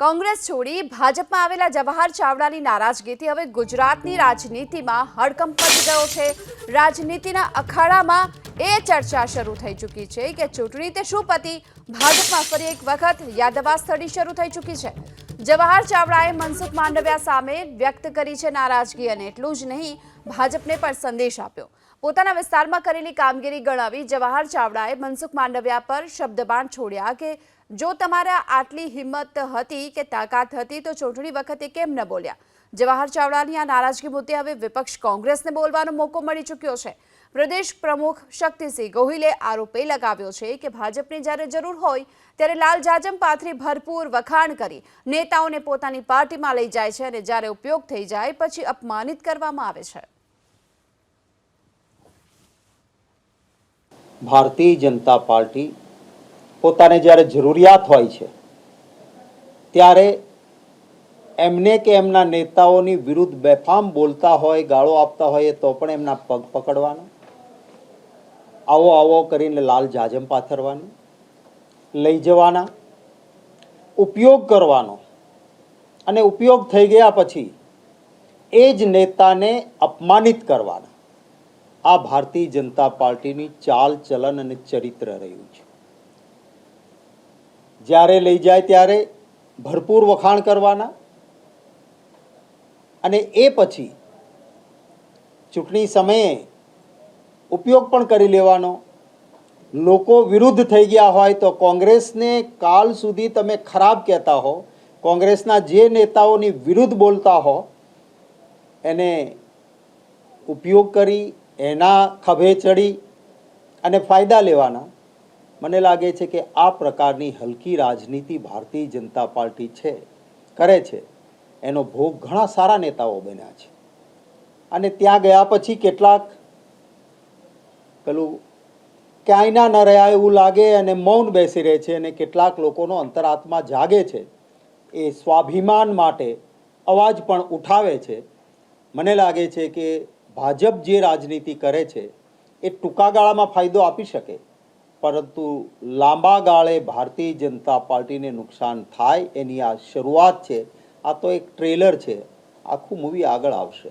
કોંગ્રેસ છોડી ભાજપમાં આવેલા જવાહર ચાવડાની નારાજગીથી હવે ગુજરાતની રાજનીતિમાં હડકંપ મચી ગયો છે. રાજનીતિના અખાડામાં એ ચર્ચા શરૂ થઈ ચૂકી છે કે ચૂંટણી તે શું પતિ? ભાજપમાં ફરી એક વખત યાદવાસ્થળી શરૂ થઈ ચૂકી છે. જવાહર ચાવડાએ મનસુખ માંડવિયા સામે વ્યક્ત કરી છે નારાજગી અને એટલું જ નહીં, ભાજપને પણ સંદેશ આપ્યો. પોતાના વિસ્તારમાં કરેલી કામગીરી ગણાવી જવાહર ચાવડાએ મનસુખ માંડવિયા પર શબ્દબાણ છોડ્યા કે જો તમારા આટલી હિંમત હતી કે તાકાત હતી, તો ચૂંટણી વખતે કેમ ન બોલ્યા? જવાહર ચાવડાની આ નારાજગી મુદ્દે હવે વિપક્ષ કોંગ્રેસને બોલવાનો મોકો મળી ચૂક્યો છે. પ્રદેશ પ્રમુખ શક્તિસિંહ ગોહિલે આરોપ લગાવ્યો છે કે ભાજપની જ્યારે જરૂર હોય, ત્યારે લાલ જાજમ પાથરી ભરપૂર વખાણ કરી નેતાઓને પોતાની પાર્ટીમાં લઈ જાય છે અને જ્યારે ઉપયોગ થઈ જાય, પછી અપમાનિત કરવામાં આવે છે. ભારતીય જનતા પાર્ટી પોતાને જ્યારે જરૂરિયાત હોય છે, ત્યારે એમને કે એમના નેતાઓની વિરુદ્ધ બેફામ બોલતા હોય, ગાળો આપતા હોય તો પણ એમના પગ પકડવાનો. આવો આવો કરીને લાલ જાજમ પાથરવાની. લઈ જવાના. ઉપયોગ કરવાનો. અને ઉપયોગ થઈ ગયા પછી એ જ નેતાને અપમાનિત કરવાના. આ ભારતીય જનતા પાર્ટીની ચાલ ચલન અને ચરિત્ર રહ્યું છે. જ્યારે લઈ જાય ત્યારે ભરપૂર વખાણ કરવાના. અને એ પછી ચૂંટણી સમયે ઉપયોગ પણ કરી લેવાનો. લોકો વિરુદ્ધ થઈ ગયા હોય તો કોંગ્રેસને કાલ સુધી તમે ખરાબ કહેતા હો, કોંગ્રેસના જે નેતાઓની વિરુદ્ધ બોલતા હો, એને ઉપયોગ કરી, એના ખભે ચડી અને ફાયદા લેવાના. મને લાગે છે કે આ પ્રકારની હલકી રાજનીતિ ભારતીય જનતા પાર્ટી છે, કરે છે. એનો ભોગ ઘણા સારા નેતાઓ બન્યા છે. અને ત્યાં ગયા પછી કેટલાક પેલું ક્યાંયના ન રહ્યા એવું લાગે અને મૌન બેસી રહે છે અને કેટલાક લોકોનો અંતરાત્મા જાગે છે. એ સ્વાભિમાન માટે અવાજ પણ ઉઠાવે છે. મને લાગે છે કે ભાજપ જે રાજનીતિ કરે છે, એ ટૂંકા ગાળામાં ફાયદો આપી શકે. પરંતુ લાંબા ગાળે ભારતીય જનતા પાર્ટીને નુકસાન થાય એની આ શરૂઆત છે. આ તો એક ટ્રેલર છે. આખું મૂવી આગળ આવશે.